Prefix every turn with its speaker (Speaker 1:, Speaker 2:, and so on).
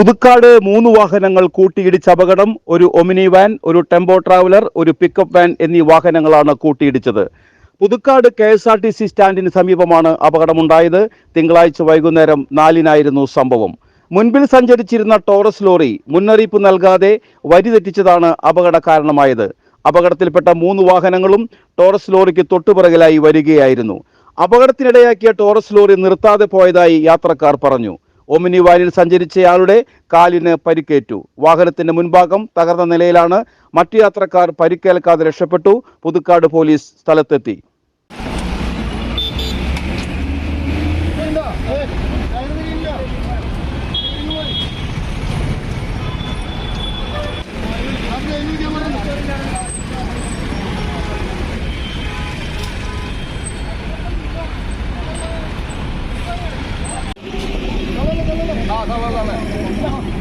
Speaker 1: പുതുക്കാട് മൂന്ന് വാഹനങ്ങൾ കൂട്ടിയിടിച്ച അപകടം ഒരു ഒമിനി വാൻ ഒരു ടെമ്പോ ട്രാവലർ ഒരു പിക്കപ്പ് വാൻ എന്നീ വാഹനങ്ങളാണ് കൂട്ടിയിടിച്ചത്. Puthukkad K S R T C സ്റ്റാൻഡിന് സമീപമാണ് അപകടമുണ്ടായത്. തിങ്കളാഴ്ച വൈകുന്നേരം നാലിനായിരുന്നു സംഭവം. മുൻപിൽ സഞ്ചരിച്ചിരുന്ന ടോറസ് ലോറി മുന്നറിയിപ്പ് നൽകാതെ വരി തെറ്റിച്ചതാണ് അപകട കാരണമായത്. അപകടത്തിൽപ്പെട്ട മൂന്ന് വാഹനങ്ങളും ടോറസ് ലോറിക്ക് തൊട്ടുപിറകിലായി വരികയായിരുന്നു. അപകടത്തിനിടയാക്കിയ ടോറസ് ലോറി നിർത്താതെ പോയതായി യാത്രക്കാർ പറഞ്ഞു. ഒമിനി വാനിൽ സഞ്ചരിച്ചയാളുടെ കാലിന് പരിക്കേറ്റു. വാഹനത്തിന്റെ മുൻഭാഗം തകർന്ന നിലയിലാണ് മറ്റു യാത്രക്കാർ പരിക്കേൽക്കാതെ രക്ഷപ്പെട്ടു. പുതുക്കാട് പോലീസ് സ്ഥലത്തെത്തി.
Speaker 2: 啊快快快快